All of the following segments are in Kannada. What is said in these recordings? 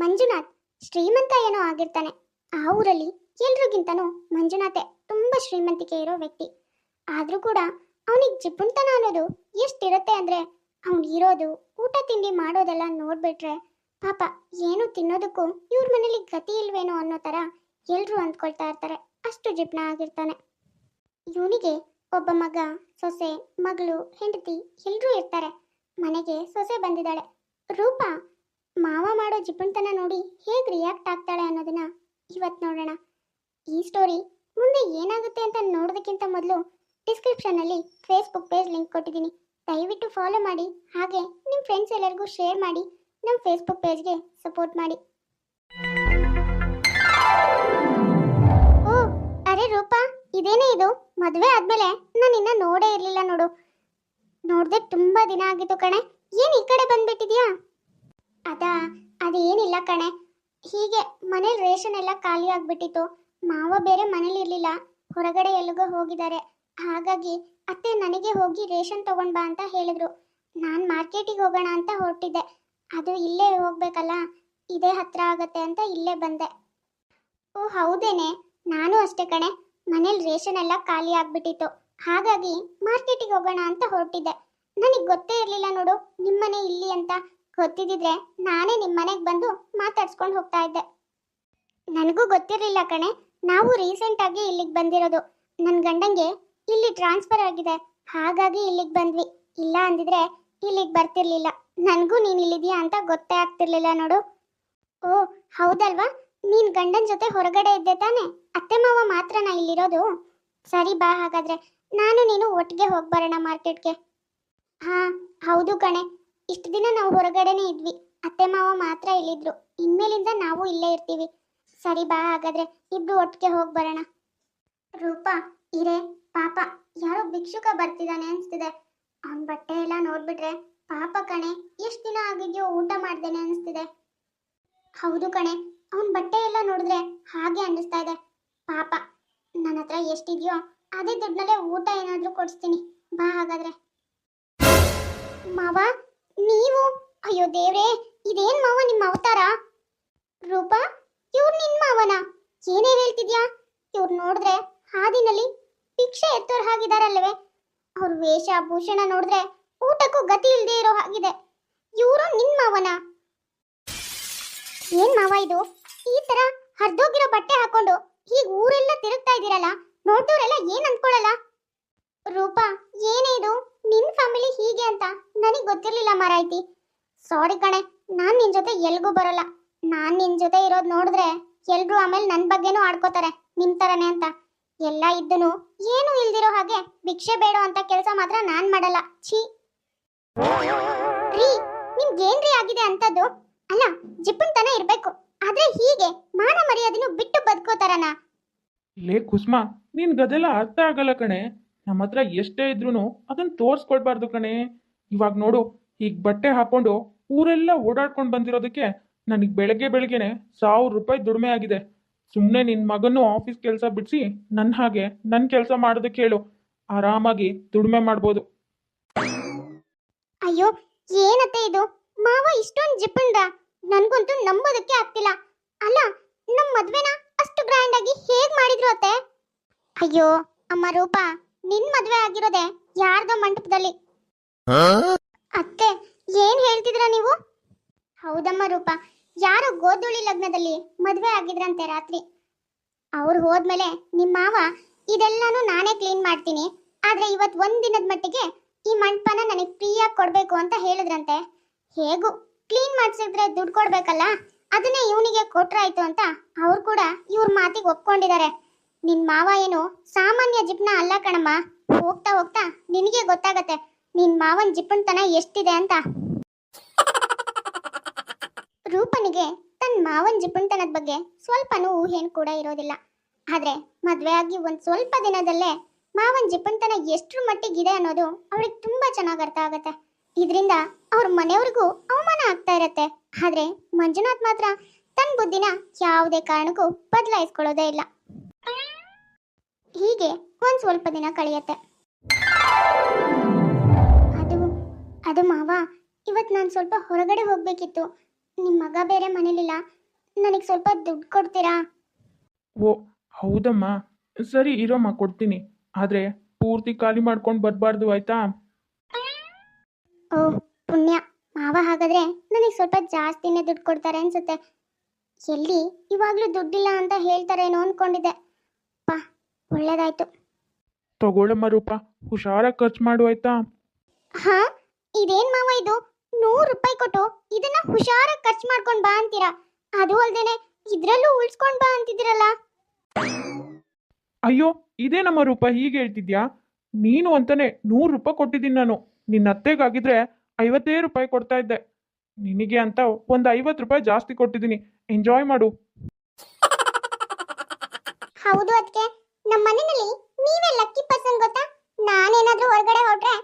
ಮಂಜುನಾಥ್ ಶ್ರೀಮಂತ ಏನೋ ಆಗಿರ್ತಾನೆ. ಆ ಊರಲ್ಲಿ ಎಲ್ರಿಗಿಂತನೂ ಮಂಜುನಾಥೆ ತುಂಬ ಶ್ರೀಮಂತಿಕೆ ಇರೋ ವ್ಯಕ್ತಿ. ಆದರೂ ಕೂಡ ಅವನಿಗೆ ಜಿಪುಣ್ತನ ಅನ್ನೋದು ಎಷ್ಟಿರುತ್ತೆ ಅಂದರೆ ಅವ್ನು ಇರೋದು, ಊಟ ತಿಂಡಿ ಮಾಡೋದೆಲ್ಲ ನೋಡ್ಬಿಟ್ರೆ ಪಾಪ ಏನು ತಿನ್ನೋದಕ್ಕೂ ಇವ್ರ ಮನೇಲಿ ಗತಿ ಇಲ್ವೇನೋ ಅನ್ನೋ ಥರ ಎಲ್ಲರೂ ಅಂದ್ಕೊಳ್ತಾ ಇರ್ತಾರೆ. ಅಷ್ಟು ಜಿಪ್ನ ಆಗಿರ್ತಾನೆ. ಇವನಿಗೆ ಒಬ್ಬ ಮಗ, ಸೊಸೆ, ಮಗಳು, ಹೆಂಡತಿ ಎಲ್ಲರೂ ಇರ್ತಾರೆ. ಮನೆಗೆ ಸೊಸೆ ಬಂದಿದ್ದಾಳೆ. ರೂಪಾ ಮಾವ ಮಾಡೋ ಜಿಪ್ಪಣ್ತನ ನೋಡಿ ಹೇಗೆ ರಿಯಾಕ್ಟ್ ಆಗ್ತಾಳೆ ಅನ್ನೋದನ್ನ ಇವತ್ತು ನೋಡೋಣ. ಈ ಸ್ಟೋರಿ ಮುಂದೆ ಏನಾಗುತ್ತೆ ಅಂತ ನೋಡೋದಕ್ಕಿಂತ ಮೊದಲು ಡಿಸ್ಕ್ರಿಪ್ಷನಲ್ಲಿ ಫೇಸ್ಬುಕ್ ಪೇಜ್ ಲಿಂಕ್ ಕೊಟ್ಟಿದ್ದೀನಿ. ದಯವಿಟ್ಟು ಫಾಲೋ ಮಾಡಿ, ಹಾಗೆ ನಿಮ್ಮ ಫ್ರೆಂಡ್ಸ್ ಎಲ್ಲರಿಗೂ ಶೇರ್ ಮಾಡಿ ನಮ್ಮ ಫೇಸ್ಬುಕ್ ಪೇಜ್ಗೆ ಸಪೋರ್ಟ್ ಮಾಡಿ. ಓ, ಅರೆ ರೂಪಾ, ಇದೇನೇ ಇದು? ಮದುವೆ ಆದ್ಮೇಲೆ ನಾನು ಇನ್ನ ನೋಡೇ ಇರಲಿಲ್ಲ ನೋಡು. ನೋಡ್ದೆ ತುಂಬಾ ದಿನ ಆಗಿತ್ತು ಕಣೆ. ಏನ್ ಈ ಕಡೆ ಬಂದ್ಬಿಟ್ಟಿದ್ಯಾ? ಅದಾ, ಅದೇನಿಲ್ಲ ಕಣೆ. ಹೀಗೆ ಮನೇಲಿ ರೇಷನ್ ಎಲ್ಲ ಖಾಲಿ ಆಗ್ಬಿಟ್ಟಿತ್ತು. ಮಾವ ಬೇರೆ ಮನೇಲಿ ಇರ್ಲಿಲ್ಲ. ಹೊರಗಡೆ ಎಲ್ಲಿಗೋ ಹೋಗಿದ್ದಾರೆ. ಹಾಗಾಗಿ ಅತ್ತೆ ನನಗೆ ಹೋಗಿ ರೇಷನ್ ತಗೊಂಡ್ ಬಾ ಅಂತ ಹೇಳಿದ್ರು. ನಾನು ಮಾರ್ಕೆಟಿಗೆ ಹೋಗೋಣ ಅಂತ ಹೊರಟಿದ್ದೆ. ಅದು ಇಲ್ಲೇ ಹೋಗ್ಬೇಕಲ್ಲ, ಇದೇ ಹತ್ರ ಆಗತ್ತೆ ಅಂತ ಇಲ್ಲೇ ಬಂದೆ. ಓ, ಹೌದೇನೆ. ನಾನು ಅಷ್ಟೇ ಕಣೆ. ಮನೇಲಿ ರೇಷನ್ ಎಲ್ಲ ಖಾಲಿ ಆಗ್ಬಿಟ್ಟಿತ್ತು. ಹಾಗಾಗಿ ಮಾರ್ಕೆಟಿಗೆ ಹೋಗೋಣ ಅಂತ ಹೊರಟಿದ್ದೆ. ನನಗೆ ಗೊತ್ತೇ ಇರಲಿಲ್ಲ ನೋಡು, ನಿಮ್ಮನೆ ಇಲ್ಲಿ ಅಂತ. ಗೊತ್ತಿದ್ದಿದ್ರೆ ನಾನೇ ನಿಮ್ಮ ಮನೆಗೆ ಬಂದು ಮಾತಾಡ್ಸ್ಕೊಂಡು ಹೋಗ್ತಾ ಇದ್ದೆ. ನನಗೂ ಗೊತ್ತಿರಲಿಲ್ಲ ಕಣೆ, ನಾವು ರೀಸೆಂಟ್ ಆಗಿ ಇಲ್ಲಿಗೆ ಬಂದಿರೋದು. ನನ್ನ ಗಂಡಂಗೆ ಇಲ್ಲಿ ಟ್ರಾನ್ಸ್ಫರ್ ಆಗಿದೆ, ಹಾಗಾಗಿ ಇಲ್ಲಿಗೆ ಬಂದ್ವಿ. ಇಲ್ಲ ಅಂದಿದ್ರೆ ಇಲ್ಲಿಗೆ ಬರ್ತಿರ್ಲಿಲ್ಲ. ನನಗೂ ನೀನು ಇಲ್ಲಿದ್ಯಾ ಅಂತ ಗೊತ್ತೇ ಆಗ್ತಿರ್ಲಿಲ್ಲ ನೋಡು. ಓ, ಹೌದಲ್ವಾ? ನೀನ್ ಗಂಡನ ಜೊತೆ ಹೊರಗಡೆ ಇದ್ದೆ ತಾನೆ? ಅತ್ತೆ ಮಾವ ಮಾತ್ರನಾ ಇಲ್ಲಿರೋದು? ಸರಿ ಬಾ ಹಾಗಾದ್ರೆ. ನಾನು ನೀನು ಒಟ್ಟಿಗೆ ಹೋಗ್ಬರೋಣ ಮಾರ್ಕೆಟ್ಗೆ. ಹಾ, ಹೌದು ಕಣೆ. ಇಷ್ಟು ದಿನ ನಾವು ಹೊರಗಡೆನೇ ಇದ್ವಿ. ಅತ್ತೆ, ಮಾವ ಮಾತ್ರ ಇಲ್ಲಿದ್ರು. ಇನ್ಮೇಲಿಂದ ನಾವು ಇಲ್ಲೇ ಇರ್ತೀವಿ. ಸರಿ, ಬಾ, ಹಾಗಾದ್ರೆ. ಇಬ್ರು ಒಟ್ಟಿಗೆ ಹೋಗಿ ಬರೋಣ. ರೂಪಾ, ಇರೇ, ಪಾಪ. ಯಾರೋ ಭಿಕ್ಷುಕ ಬರ್ತಿದ್ದಾನೆ ಅನ್ಸ್ತಿದೆ. ಅವನ್ ಬಟ್ಟೆ ಎಲ್ಲ ನೋಡ್ಬಿಟ್ರೆ, ಪಾಪ ಕಣೆ, ಎಷ್ಟು ದಿನ ಆಗಿದ್ಯೋ ಊಟ ಮಾಡ್ದೇನೆ ಅನ್ಸ್ತಿದೆ. ಹೌದು ಕಣೆ, ಅವನ್ ಬಟ್ಟೆ ಎಲ್ಲ ನೋಡಿದ್ರೆ ಹಾಗೆ ಅನ್ನಿಸ್ತಾ ಇದೆ. ಪಾಪ, ನನ್ನ ಹತ್ರ ಎಷ್ಟಿದೆಯೋ ಅದೇ ದುಡ್ಡಲ್ಲೇ ಊಟ ಏನಾದ್ರೂ ಕೊಡಿಸ್ತೀನಿ. ಬಾ, ಹಾಗಾದ್ರೆ. ಮಾವ ನೀವು? ಅಯ್ಯೋ ದೇವ್ರೇ, ಇದೇನ್ ಮಾವ ನಿಮ್ಮ ಅವತಾರ? ರೂಪಾ, ಇವ್ರು ನಿನ್ ಮಾವನ? ಏನೇನ್ ಹೇಳ್ತಿದ್ಯಾ? ಇವ್ರು ನೋಡಿದ್ರೆ ಹಾದಿನಲ್ಲಿ ಭಿಕ್ಷೆ ಎತ್ತೋರ್ ಹಾಗಿದಾರಲ್ವೇ? ಅವ್ರ ವೇಷ, ಭೂಷಣ ನೋಡಿದ್ರೆ ಊಟಕ್ಕೂ ಗತಿ ಇಲ್ದೇ ಇರೋ ಹಾಗಿದೆ. ಇವರು ನಿನ್ ಮಾವನ? ಏನ್ ಮಾವ ಇದು? ಈ ತರ ಹರಿದೋಗಿರೋ ಬಟ್ಟೆ ಹಾಕೊಂಡು ಈಗ ಊರೆಲ್ಲ ತಿರುಗ್ತಾ ಇದೀರಲ್ಲ ನೋಡ್ದವ್ರೆಲ್ಲ ಏನ್ ಅನ್ಕೊಳಲ್ಲ ರೂಪಾ ಏನೇ ಇದು ನಿನ್ ಫ್ಯಾಮಿಲಿ ಹೀಗೆ ಅಂತ? ನನಗೆ ಗೊತ್ತಿರ್ಲಿಲ್ಲ ಮಾರಾಯ್ತಿ. ಸಾರಿ ಕಣೆ, ನಾನ್ ನಿನ್ ಜೊತೆ ಎಲ್ಗೂ ಬರಲ್ಲ. ನಾನ್ ನಿನ್ ಜೊತೆ ಇರೋದ್ ನೋಡಿದ್ರೆ ಎಲ್ರು ಆಮೇಲೆ ನನ್ ಬಗ್ಗೆನೂ ಆಡ್ಕೋತಾರೆ, ನಿಮ್ ತರನೇ ಅಂತ. ಎಲ್ಲ ಇದ್ದನು ಏನು ಇಲ್ದಿರೋ ಹಾಗೆ ಭಿಕ್ಷೆ ಬೇಡೋ ಅಂತ ಕೆಲಸ ಮಾತ್ರ ನಾನ್ ಮಾಡಲ್ಲ. ಛೀ. ರೀ, ನಿಮ್ಗೇನ್ರಿ ಆಗಿದೆ ಅಂತದ್ದು? ಅಲ್ಲ, ಜಿಪ್ಪನ್ ತನ ಇರ್ಬೇಕು. ಆದ್ರೆ ಹೀಗೆ ಮಾನ ಮರ್ಯಾದೆನು ಬಿಟ್ಟು ಬದುಕೋತಾರನ ಲೇ ನಿನ್ ಗದೆಲ್ಲ ಅರ್ಥ ಆಗಲ್ಲ ಕಣೆ. ನಮ್ಮ ಹತ್ರ ಎಷ್ಟೇ ಇದ್ರೂ ಅದನ್ನ ತೋರಿಸ್ಕೊಡ್ಬಾರ್ದು ಕಣೆ. ಇವಾಗ ನೋಡು ಈಗ ಬಟ್ಟೆ ಹಾಕೊಂಡು ಊರೆಲ್ಲ ಓಡಾಡ್ಕೊಂಡು ಬಂದಿರೋದಕ್ಕೆ ನನಗೆ ಬೆಳಗ್ಗೆ ಬೆಳಗ್ಗೆನೆ ಸಾವಿರ ರೂಪಾಯಿ ದುಡಿಮೆ ಆಗಿದೆ. ಸುಮ್ಮನೆ ನಿನ್ನ ಮಗನೂ ಆಫೀಸ್ ಕೆಲಸ ಬಿಡಿಸಿ ನನ್ನ ಹಾಗೆ ನನ್ನ ಕೆಲಸ ಮಾಡೋದಕ್ಕೆ ಹೇಳು ಆರಾಮಾಗಿ ದುಡಿಮೆ ಮಾಡ್ಬೋದು. ಅಯ್ಯೋ, ಏನತ್ತೆ ಇದು? ಮಾವ ಇಷ್ಟೊಂದು ಜಿಪ್ಪಿಂದ ನನಗಂತೂ ನಂಬೋದಕ್ಕೆ ಆಗ್ತಿಲ್ಲ. ಅಲ್ಲ ನಮ್ಮ ಮದ್ವೆನ ಅಷ್ಟು ಗ್ರ್ಯಾಂಡ್ ಆಗಿ ಹೇಗ್ ಮಾಡಿದ್ರು ಅತ್ತೆ? ಅಯ್ಯೋ, ಅಮ್ಮ ರೂಪಾ. ನಿನ್ ಮದ್ವೆ ಆಗಿರೋದೆ ಯಾರ್ದೋ ಮಂಟಪದಲ್ಲಿ. ಅತ್ತೆ ಏನ್ ಹೇಳ್ತಿದ್ರ ನೀವು? ಹೌದಮ್ಮ ರೂಪ ಯಾರೋ ಗೋಧುಳಿ ಲಗ್ನದಲ್ಲಿ ಮದ್ವೆ ಆಗಿದ್ರಂತೆ ರಾತ್ರಿ. ಅವ್ರು ಹೋದ್ಮೇಲೆ ನಿಮ್ ಮಾವ ಇದೆಲ್ಲಾನು ನಾನೇ ಕ್ಲೀನ್ ಮಾಡ್ತೀನಿ. ಆದ್ರೆ ಇವತ್ ಒಂದ್ ದಿನದ ಮಟ್ಟಿಗೆ ಈ ಮಂಟಪನ ನನಗೆ ಫ್ರೀಯಾಗಿ ಕೊಡ್ಬೇಕು ಅಂತ ಹೇಳಿದ್ರಂತೆ. ಹೇಗೂ ಕ್ಲೀನ್ ಮಾಡ್ಸಿದ್ರೆ ದುಡ್ಡು ಕೊಡ್ಬೇಕಲ್ಲ? ಅದನ್ನೇ ಇವನಿಗೆ ಕೊಟ್ರಾಯ್ತು ಅಂತ ಅವ್ರು ಕೂಡ ಇವ್ರ ಮಾತಿಗೆ ಒಪ್ಕೊಂಡಿದ್ದಾರೆ. ನಿನ್ ಮಾವ ಏನು ಸಾಮಾನ್ಯ ಜಿಪ್ನ ಅಲ್ಲ ಕಣಮ್ಮ. ಹೋಗ್ತಾ ಹೋಗ್ತಾ ನಿನಗೆ ಗೊತ್ತಾಗತ್ತೆ. ನಿನ್ ಮಾವನ್ ಜಿಪ್ಪಣ್ತನ ಎಷ್ಟಿದೆ ಅಂತ. ರೂಪನಿಗೆ ತನ್ನ ಮಾವನ್ ಜಿಪ್ಪಣ್ತನದ ಬಗ್ಗೆ ಸ್ವಲ್ಪನೂ ಊಹೆನ್ ಕೂಡ ಇರೋದಿಲ್ಲ. ಆದ್ರೆ ಮದ್ವೆ ಆಗಿ ಒಂದ್ ಸ್ವಲ್ಪ ದಿನದಲ್ಲೇ ಮಾವನ್ ಜಿಪ್ಪಣ್ತನ ಎಷ್ಟ್ರ ಮಟ್ಟಿಗಿದೆ ಅನ್ನೋದು ಅವಳಿಗೆ ತುಂಬಾ ಚೆನ್ನಾಗಿ ಅರ್ಥ ಆಗತ್ತೆ. ಇದರಿಂದ ಅವ್ರ ಮನೆಯವ್ರಿಗೂ ಅವಮಾನ ಆಗ್ತಾ ಇರತ್ತೆ. ಆದ್ರೆ ಮಂಜುನಾಥ್ ಮಾತ್ರ ತನ್ನ ಬುದ್ಧಿನ ಯಾವುದೇ ಕಾರಣಕ್ಕೂ ಬದಲಾಯಿಸ್ಕೊಳ್ಳೋದೇ ಇಲ್ಲ. ಹೀಗೆ ಒಂದ್ ಸ್ವಲ್ಪ ದಿನ ಕಳೆಯತ್ತೆ. ಅದು ಅದು ಮಾವ ಇವತ್ ನಾನು ಸ್ವಲ್ಪ ಹೊರಗಡೆ ಹೋಗ್ಬೇಕಿತ್ತು. ನಿಮ್ಮ ಮಗ ಬೇರೆ ಮನೇಲಿಲ್ಲ. ನನಗೆ ಸ್ವಲ್ಪ ದುಡ್ಡು ಕೊಡ್ತೀರಾ? ಓ ಹೌದಮ್ಮ. ಸರಿ ಇರೋಮ್ಮ ಕೊಡ್ತೀನಿ. ಆದರೆ ಪೂರ್ತಿ ಖಾಲಿ ಮಾಡ್ಕೊಂಡು ಬರ್ಬಾರ್ದು ಆಯ್ತಾ? ಓ ಪುಣ್ಯ. ಮಾವ ಹಾಗಾದ್ರೆ ನನಗೆ ಸ್ವಲ್ಪ ಜಾಸ್ತಿನೇ ದುಡ್ಡು ಕೊಡ್ತಾರೆ ಅನ್ಸುತ್ತೆ. ಎಲ್ಲಿ ಇವಾಗಲೂ ದುಡ್ಡಿಲ್ಲ ಅಂತ ಹೇಳ್ತಾರೇನೋ ಅನ್ಕೊಂಡಿದ್ದೆ. ಪಾ ಒಳ್ಳೇದಾಯ್ತು. ತಗೊಳ್ಳಮ್ಮ ರೂಪ ಹುಷಾರಾಗಿ ಖರ್ಚು ಮಾಡು ಆಯ್ತಾ? ಹಾ ಇದೇನ್ ಮಾವ ಇದು? ನೂರು ರೂಪಾಯಿ ಕೊಟ್ಟು ಇದನ್ನ ಹುಷಾರಾಗಿ ಖರ್ಚು ಮಾಡ್ಕೊಂಡ್ ಬಾ ಅಂತೀರಾ? ಅದು ಅಲ್ದೇನೆ ಇದ್ರಲ್ಲೂ ಉಳ್ಸ್ಕೊಂಡ್ ಬಾ ಅಂತಿದ್ದೀರಲ್ಲ ಅಯ್ಯೋ ಇದೇನಮ್ಮ ರೂಪ ಹೀಗೆ ಹೇಳ್ತಿದ್ಯಾ? ನೀನು ಅಂತಾನೆ ನೂರು ರೂಪಾಯಿ ಕೊಟ್ಟಿದ್ದೀನಿ ನಾನು. ನಿನ್ನ ಅತ್ತೆಗಾಗಿದ್ರೆ ಐವತ್ತೇ ರೂಪಾಯಿ ಕೊಡ್ತಾ ಇದ್ದೆ. ನಿನಗೆ ಅಂತ ಒಂದು ಐವತ್ತು ರೂಪಾಯಿ ಜಾಸ್ತಿ ಕೊಟ್ಟಿದ್ದೀನಿ. ಎಂಜಾಯ್ ಮಾಡು ಹೌದು ಅದಕ್ಕೆ ನಮ್ಮ ಮನೆಯಲ್ಲಿ ನೀವೇ ಲಕ್ಕಿ ಪರ್ಸನ್ ಗೊತ್ತಾ ನಾನೇನಾದ್ರೂ ಹೊರಗಡೆ ಹೊರಟ್ರೆ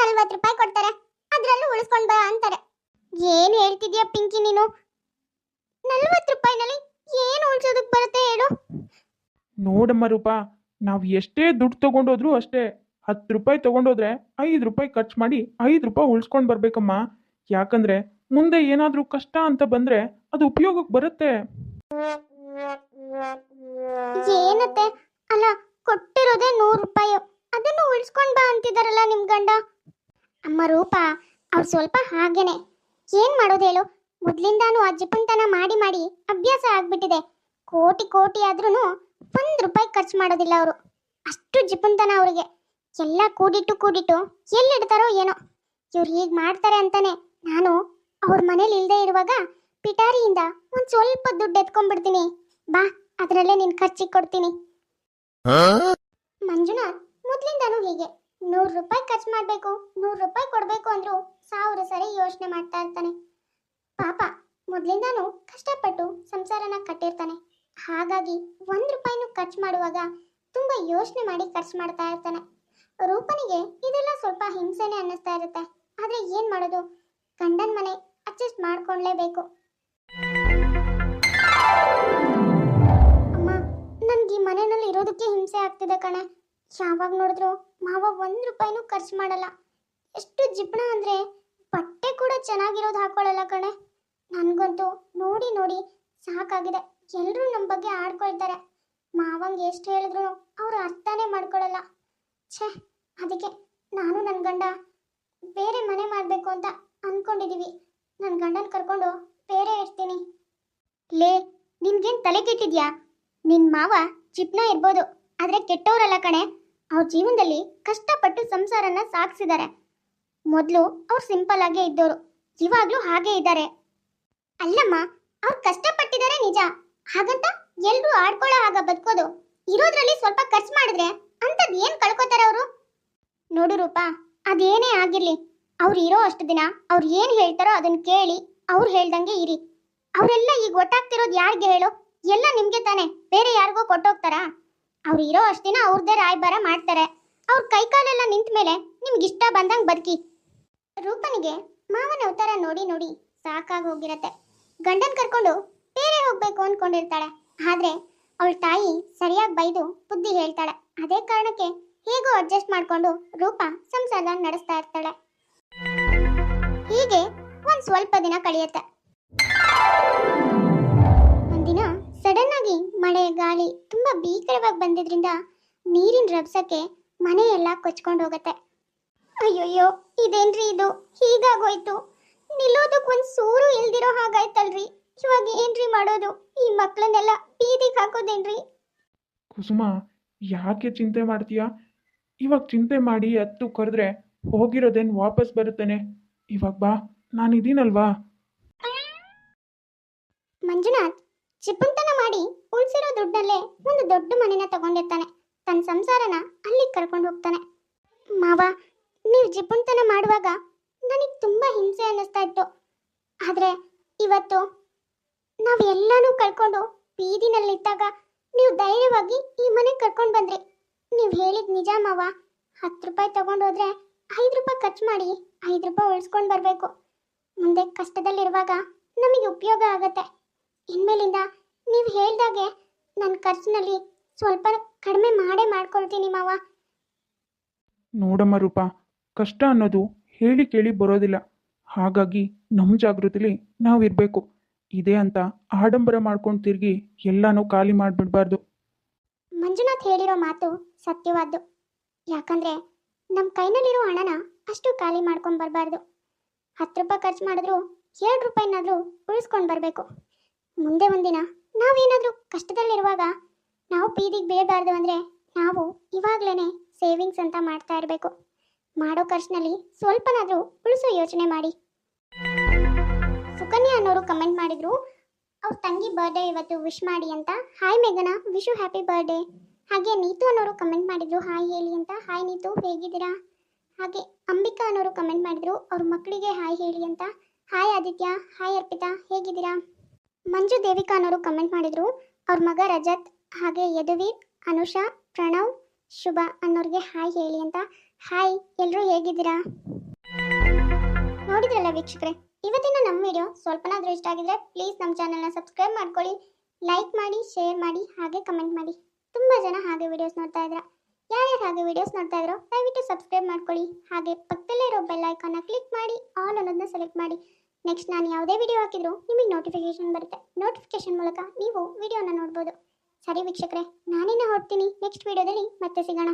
ನಲ್ವತ್ತು ರೂಪಾಯಿ ಕೊಡ್ತಾರೆ. ಅದ್ರಲ್ಲೂ ಉಳಿಸ್ಕೊಂಡ್ ಬಾ ಅಂತಾರೆ. ಏನ್ ಹೇಳ್ತಿದ್ಯಾ ಪಿಂಕಿ ನೀನು? ನಲ್ವತ್ತು ರೂಪಾಯಿನಲ್ಲಿ ಏನು ಉಳ್ಸೋದಕ್ ಬರುತ್ತೆ ಹೇಳು? ನೋಡಮ್ಮ ರೂಪ ನಾವು ಎಷ್ಟೇ ದುಡ್ಡು ತಗೊಂಡೋದ್ರು ಅಷ್ಟೇ ಹತ್ತು ರೂಪಾಯಿ ತಗೊಂಡೋದ್ರೆ ಐದು ರೂಪಾಯಿ ಖರ್ಚು ಮಾಡಿ ಐದು ರೂಪಾಯಿ ಉಳಿಸ್ಕೊಂಡು ಬರ್ಬೇಕಮ್ಮ. ಯಾಕಂದ್ರೆ ಮುಂದೆ ಏನಾದರೂ ಕಷ್ಟ ಅಂತ ಬಂದ್ರೆ ಅದು ಉಪಯೋಗಕ್ಕೆ ಬರುತ್ತೆ. ಏನತ್ತೆ? ಅಲ್ಲ ಕೊಟ್ಟಿರೋದೇ ನೂರು ರೂಪಾಯಿ. ಅದನ್ನು ಉಳಿಸ್ಕೊಂಡ್ ಬಾ ಅಂತಿದಾರಲ್ಲ ನಿಮ್ ಗಂಡ. ಅಮ್ಮ ರೂಪ ಅವ್ರು ಸ್ವಲ್ಪ ಹಾಗೇನೆ. ಏನ್ ಮಾಡೋದು ಹೇಳು? ಮೊದ್ಲಿಂದಾನು ಆ ಜಿಪುಣತನ ಮಾಡಿ ಮಾಡಿ ಅಭ್ಯಾಸ ಆಗ್ಬಿಟ್ಟಿದೆ. ಕೋಟಿ ಕೋಟಿ ಆದ್ರೂ ಒಂದ್ ರೂಪಾಯಿ ಖರ್ಚು ಮಾಡೋದಿಲ್ಲ ಅವರು. ಅಷ್ಟು ಜಿಪುಂತನ ಅವರಿಗೆ. ಎಲ್ಲ ಕೂಡಿಟ್ಟು ಕೂಡಿಟ್ಟು ಎಲ್ಲಿಡ್ತಾರೋ ಏನೋ. ಇವ್ರು ಹೀಗೆ ಮಾಡ್ತಾರೆ ಅಂತಾನೆ ನಾನು ಅವ್ರ ಮನೇಲಿ ಇಲ್ಲದೆ ಇರುವಾಗ ಪಿಟಾರಿಯಿಂದ ಒಂದ್ ಸ್ವಲ್ಪ ದುಡ್ಡು ಎತ್ಕೊಂಡ್ಬಿಡ್ತೀನಿ. ಬಾ ಅದರಲ್ಲೇ ನಿನ್ ಖರ್ಚಿಗೆ ಕೊಡ್ತೀನಿ. ಮಂಜುನಾಥ್ ಮೊದ್ಲಿಂದಾನು ಹೀಗೆ. ನೂರು ರೂಪಾಯಿ ಖರ್ಚು ಮಾಡಬೇಕು, ನೂರು ರೂಪಾಯಿ ಕೊಡಬೇಕು ಅಂದ್ರು ಸಾವಿರ ಸರಿ ಯೋಚನೆ ಮಾಡ್ತಾ ಇರ್ತಾನೆ. ಪಾಪ, ಮೊದಲಿಂದಾನು ಕಷ್ಟಪಟ್ಟು ಸಂಸಾರನ ಕಟ್ಟಿರ್ತಾನೆ. ಹಾಗಾಗಿ ಒಂದು ರೂಪಾಯಿನೂ ಖರ್ಚು ಮಾಡುವಾಗ ತುಂಬಾ ಯೋಚನೆ ಮಾಡಿ ಖರ್ಚು ಮಾಡ್ತಾ ಇರ್ತಾನೆ. ರೂಪನಿಗೆ ಇದೆಲ್ಲ ಸ್ವಲ್ಪ ಹಿಂಸೆನೆ ಅನ್ನಿಸ್ತಾ ಇರುತ್ತೆ. ಆದ್ರೆ ಏನು ಮಾಡೋದು? ಗಂಡನ ಮನೆ ಅಡ್ಜಸ್ಟ್ ಮಾಡ್ಕೊಳ್ಲೇಬೇಕು. ಅಮ್ಮ, ನನಗೆ ಈ ಮನೆಯಲ್ಲಿ ಇರೋದಕ್ಕೆ ಹಿಂಸೆ ಆಗ್ತಿದೆ ಕಣೆ. ಯಾವಾಗ ನೋಡಿದ್ರು ಮಾವ ಒಂದು ರೂಪಾಯಿನೂ ಖರ್ಚು ಮಾಡಲ್ಲ. ಎಷ್ಟು ಜಿಪ್ಣ ಅಂದ್ರೆ ಬಟ್ಟೆ ಕೂಡ ಚೆನ್ನಾಗಿರೋದು ಹಾಕೊಳ್ಳಲ್ಲ ಕಣೆ. ನನಗಂತೂ ನೋಡಿ ನೋಡಿ ಸಾಕಾಗಿದೆ. ಎಲ್ಲರೂ ನಮ್ಮ ಬಗ್ಗೆ ಆಡ್ಕೊಳ್ತಾರೆ. ಮಾವಂಗೆ ಎಷ್ಟು ಹೇಳಿದ್ರು ಅವರು ಅರ್ಥನೇ ಮಾಡ್ಕೊಳ್ಳಲ್ಲ ಛೇ, ಅದಕ್ಕೆ ನಾನು ನನ್ನ ಗಂಡ ಬೇರೆ ಮನೆ ಮಾಡಬೇಕು ಅಂತ ಅನ್ಕೊಂಡಿದೀವಿ. ನನ್ನ ಗಂಡನ ಕರ್ಕೊಂಡು ಬೇರೆ ಇರ್ತೀನಿ. ಲೇ, ನಿನ್ಗೇನ್ ತಲೆ ಕೆಟ್ಟಿದ್ಯಾ? ನಿನ್ ಮಾವ ಚಿಪ್ನ ಇರ್ಬೋದು, ಆದ್ರೆ ಕೆಟ್ಟವರಲ್ಲ ಕಣೆ. ಅವ್ರ ಜೀವನದಲ್ಲಿ ಕಷ್ಟಪಟ್ಟು ಸಂಸಾರನ ಸಾಗಿಸಿದ್ದಾರೆ ಮೊದಲು ಅವ್ರು ಸಿಂಪಲ್ ಆಗೇ ಇದ್ದವರು ಇವಾಗ್ಲೂ ಹಾಗೆ ಇದ್ದಾರೆ ಅಲ್ಲಮ್ಮ, ಅವ್ರು ಕಷ್ಟಪಟ್ಟಿದ್ದಾರೆ ನಿಜ. ಹಾಗಂತ ಎಲ್ರೂ ಆಡ್ಕೊಳ್ಳೋ ಆಗ ಬದುಕೋದು, ಇರೋದ್ರಲ್ಲಿ ಸ್ವಲ್ಪ ಖರ್ಚು ಮಾಡಿದ್ರೆ ಅಂತದ್ ಏನ್ ಕಳ್ಕೊತಾರೆ ಅವರು? ನೋಡು ರೂಪ, ಅದೇನೇ ಆಗಿರ್ಲಿ, ಅವ್ರು ಇರೋ ಅಷ್ಟು ದಿನ ಅವ್ರು ಏನ್ ಹೇಳ್ತಾರೋ ಅದನ್ನ ಕೇಳಿ ಅವ್ರು ಹೇಳ್ದಂಗೆ ಇರಿ. ಅವರೆಲ್ಲ ಈಗ ಒಟ್ಟಾಗ್ತಿರೋದು ಯಾರಿಗೆ ಹೇಳು? ಎಲ್ಲ ನಿಮ್ಗೆ ತಾನೆ, ಬೇರೆ ಯಾರಿಗೋ ಕೊಟ್ಟೋಗ್ತಾರಾ? ಅವ್ರು ಇರೋ ಅಷ್ಟಿನ ಅವ್ರದೇ ಅವ್ರದ್ದೇ ರಾಯಭಾರ ಮಾಡ್ತಾರೆ. ಅವ್ರ ಕೈಕಾಲೆಲ್ಲ ನಿಂತ ಮೇಲೆ ನಿಮ್ಗೆ ಇಷ್ಟ ಬಂದಂಗೆ ಬದುಕಿ. ರೂಪನಿಗೆ ಮಾವನ ಅವತಾರ ನೋಡಿ ನೋಡಿ ಸಾಕಾಗಿ ಹೋಗಿರತ್ತೆ. ಗಂಡನ್ ಕರ್ಕೊಂಡು ಬೇರೆ ಹೋಗ್ಬೇಕು ಅನ್ಕೊಂಡಿರ್ತಾಳೆ. ಆದ್ರೆ ಅವಳ ತಾಯಿ ಸರಿಯಾಗಿ ಬೈದು ಬುದ್ಧಿ ಹೇಳ್ತಾಳೆ. ಅದೇ ಕಾರಣಕ್ಕೆ ಹೇಗೋ ಅಡ್ಜಸ್ಟ್ ಮಾಡ್ಕೊಂಡು ರೂಪ ಸಂಸಾರ ನಡೆಸ್ತಾ ಇರ್ತಾಳೆ. ಹೀಗೆ ಒಂದ್ ಸ್ವಲ್ಪ ದಿನ ಕಳೆಯುತ್ತೆ. ಒಂದಿನ ಸಡನ್ ಆಗಿ ಮಳೆ ಗಾಳಿ ತುಂಬಾ ಭೀಕರವಾಗಿ ಬಂದಿದ್ರಿಂದ ನೀರಿನ ರಭಸಕ್ಕೆ ಮನೆ ಎಲ್ಲ ಕೊಚ್ಕೊಂಡು ಹೋಗತ್ತೆ. ಅಯ್ಯೋಯ್ಯೋ ಇದೇನ್ರಿ ಇದು? ಹೀಗಾಗೋಯ್ತು. ನಿಲ್ಲೋದಕ್ಕೆ ಒಂದು ಸೂರು ಇಲ್ದಿರೋ ಹಾಗಾಯ್ತಲ್ರಿ. ಇವಾಗ ಏನ್ರಿ ಮಾಡೋದು? ಈ ಮಕ್ಕಳನ್ನೆಲ್ಲ ಬೀದಿಗೆ ಹಾಕೋದೇನ್ರಿ? ಕುಸುಮ ಯಾಕೆ ಚಿಂತೆ ಮಾಡ್ತೀಯಾ? ಇವಾಗ ಚಿಂತೆ ಮಾಡಿ ಹತ್ತು ಕರೆದ್ರೆ ಹೋಗಿರೋದೇನು ವಾಪಸ್ ಬರುತ್ತೇನೆ? ಇವಾಗ ಬಾ ನಾನಿದ್ದೀನಲ್ವಾ ಮಂಜುನಾಥ್ ಚಿಪ್ಪುಂತನ ಮಾಡಿ ಉಳ್ಸಿರೋ ದುಡ್ಡಲ್ಲೇ ಒಂದು ದೊಡ್ಡ ಮನೆನ ತಗೊಂಡಿರ್ತಾನೆ. ತನ್ನ ಸಂಸಾರನ ಅಲ್ಲಿ ಕರ್ಕೊಂಡು ಹೋಗ್ತಾನೆ. ಮಾವ, ನೀವು ಜಿಪುಣ್ತನ ಮಾಡುವಾಗ ನನಗೆ ತುಂಬಾ ಹಿಂಸೆ ಅನ್ನಿಸ್ತಾ ಇತ್ತು. ಆದ್ರೆ ಇವತ್ತು ನಾವು ಎಲ್ಲಾನು ಕಳ್ಕೊಂಡು ಬೀದಿನಲ್ಲಿದ್ದಾಗ ನೀವು ಧೈರ್ಯವಾಗಿ ಈ ಮನೆಗೆ ಕರ್ಕೊಂಡು ಬಂದ್ರಿ. ನೀವು ಹೇಳಿದ ನಿಜ ಮಾವ. ಹತ್ತು ರೂಪಾಯಿ ತಗೊಂಡೋದ್ರೆ ಐದು ರೂಪಾಯಿ ಖರ್ಚು ಮಾಡಿ ಐದು ರೂಪಾಯಿ ಉಳಿಸ್ಕೊಂಡು ಬರಬೇಕು. ಮುಂದೆ ಕಷ್ಟದಲ್ಲಿರುವಾಗ ನಮಗೆ ಉಪಯೋಗ ಆಗತ್ತೆ. ಇನ್ಮೇಲಿಂದ ನೀವು ಹೇಳ್ದಾಗೆ ನನ್ನ ಖರ್ಚಿನಲ್ಲಿ ಸ್ವಲ್ಪ ಕಡಿಮೆ ಮಾಡೇ ಮಾಡ್ಕೊಳ್ತೀನಿ ಮಾವ. ನೋಡಮ್ಮ ರೂಪ ಕಷ್ಟ ಅನ್ನೋದು ಹೇಳಿ ಕೇಳಿ ಬರೋದಿಲ್ಲ. ಹಾಗಾಗಿ ನಮ್ಮ ಜಾಗೃತಿಲಿ ನಾವಿರಬೇಕು ಇದೆ ಅಂತ ಆಡಂಬರ ಮಾಡ್ಕೊಂಡು ತಿರುಗಿ ಎಲ್ಲನೂ ಖಾಲಿ ಮಾಡಿಬಿಡ್ಬಾರ್ದು. ಮಂಜುನಾಥ್ ಹೇಳಿರೋ ಮಾತು ಸತ್ಯವಾದ್ದು. ಯಾಕಂದ್ರೆ ನಮ್ಮ ಕೈನಲ್ಲಿರೋ ಹಣನ ಅಷ್ಟು ಖಾಲಿ ಮಾಡ್ಕೊಂಡ್ ಬರಬಾರ್ದು. ಹತ್ತು ರೂಪಾಯಿ ಖರ್ಚು ಮಾಡಿದ್ರು ಎರಡು ರೂಪಾಯಿನಾದ್ರೂ ಉಳಿಸ್ಕೊಂಡು ಬರಬೇಕು. ಮುಂದೆ ಒಂದಿನ ನಾವೇನಾದರೂ ಕಷ್ಟದಲ್ಲಿರುವಾಗ ನಾವು ಬೀದಿಗೆ ಬೀಳಬಾರ್ದು ಅಂದರೆ ನಾವು ಇವಾಗಲೇ ಸೇವಿಂಗ್ಸ್ ಅಂತ ಮಾಡ್ತಾ ಇರಬೇಕು. ಮಾಡೋ ಖರ್ಚಿನಲ್ಲಿ ಸ್ವಲ್ಪನಾದರೂ ಉಳಿಸೋ ಯೋಚನೆ ಮಾಡಿ. ಸುಕನ್ಯಾ ಅನ್ನೋರು ಕಮೆಂಟ್ ಮಾಡಿದ್ರು, ಅವ್ರ ತಂಗಿ ಬರ್ಡೇ ಇವತ್ತು ವಿಶ್ ಮಾಡಿ ಅಂತ. ಹಾಯ್ ಮೇಘನಾ ವಿಶು ಹ್ಯಾಪಿ ಬರ್ಡೇ ಹಾಗೆ ನೀತು ಅನ್ನೋರು ಕಮೆಂಟ್ ಮಾಡಿದ್ರು ಹಾಯ್ ಹೇಳಿ ಅಂತ. ಹಾಯ್ ನೀತು, ಹೇಗಿದ್ದೀರಾ? ಹಾಗೆ ಅಂಬಿಕಾ ಅನ್ನೋರು ಕಮೆಂಟ್ ಮಾಡಿದ್ರು, ಅವ್ರ ಮಕ್ಕಳಿಗೆ ಹಾಯ್ ಹೇಳಿ ಅಂತ. ಹಾಯ್ ಆದಿತ್ಯ ಹಾಯ್ ಅರ್ಪಿತಾ, ಹೇಗಿದ್ದೀರಾ? ಮಂಜು ದೇವಿಕಾ ಅನ್ನೋರು ಕಮೆಂಟ್ ಮಾಡಿದ್ರು. ಅವ್ರ ಮಗ ರಜತ್, ಹಾಗೆ ಯದುವೀರ್, ಅನುಷಾ, ಪ್ರಣವ್, ಶುಭ ಅನ್ನೋರಿಗೆ ಹಾಯ್ ಹೇಳಿ ಅಂತ. ಹಾಯ್ ಎಲ್ಲರೂ ಹೇಗಿದ್ದೀರಾ? ನೋಡಿದ್ರಲ್ಲ ವೀಕ್ಷಕರೇ, ಇವತ್ತಿನ ನಮ್ಮ ವಿಡಿಯೋ ಸ್ವಲ್ಪನಾದರೂ ಇಷ್ಟ ಆಗಿದ್ರೆ ಪ್ಲೀಸ್ ನಮ್ಮ ಚಾನಲ್ನ ಸಬ್ಸ್ಕ್ರೈಬ್ ಮಾಡ್ಕೊಳ್ಳಿ ಲೈಕ್ ಮಾಡಿ ಶೇರ್ ಮಾಡಿ, ಹಾಗೆ ಕಮೆಂಟ್ ಮಾಡಿ. ತುಂಬ ಜನ ಹಾಗೆ ವಿಡಿಯೋಸ್ ನೋಡ್ತಾ ಇದ್ರ. ಯಾರ್ಯಾರು ಹಾಗೆ ವಿಡಿಯೋಸ್ ನೋಡ್ತಾ ಇದ್ರೋ, ದಯವಿಟ್ಟು ಸಬ್ಸ್ಕ್ರೈಬ್ ಮಾಡ್ಕೊಳ್ಳಿ. ಹಾಗೆ ಪಕ್ಕದಲ್ಲೇ ಇರೋ ಬೆಲ್ ಐಕಾನ್ನ ಕ್ಲಿಕ್ ಮಾಡಿ ಆಲ್ ಅನ್ನೋದನ್ನ ಸೆಲೆಕ್ಟ್ ಮಾಡಿ. ನೆಕ್ಸ್ಟ್ ನಾನು ಯಾವುದೇ ವಿಡಿಯೋ ಹಾಕಿದ್ರು ನಿಮಗೆ ನೋಟಿಫಿಕೇಶನ್ ಬರುತ್ತೆ. ನೋಟಿಫಿಕೇಶನ್ ಮೂಲಕ ನೀವು ವಿಡಿಯೋನ ನೋಡ್ಬೋದು. ಸರಿ ವೀಕ್ಷಕರೇ ನಾನೇನೇ ಹೊಡ್ತೀನಿ ನೆಕ್ಸ್ಟ್ ವಿಡಿಯೋದಲ್ಲಿ ಮತ್ತೆ ಸಿಗೋಣ.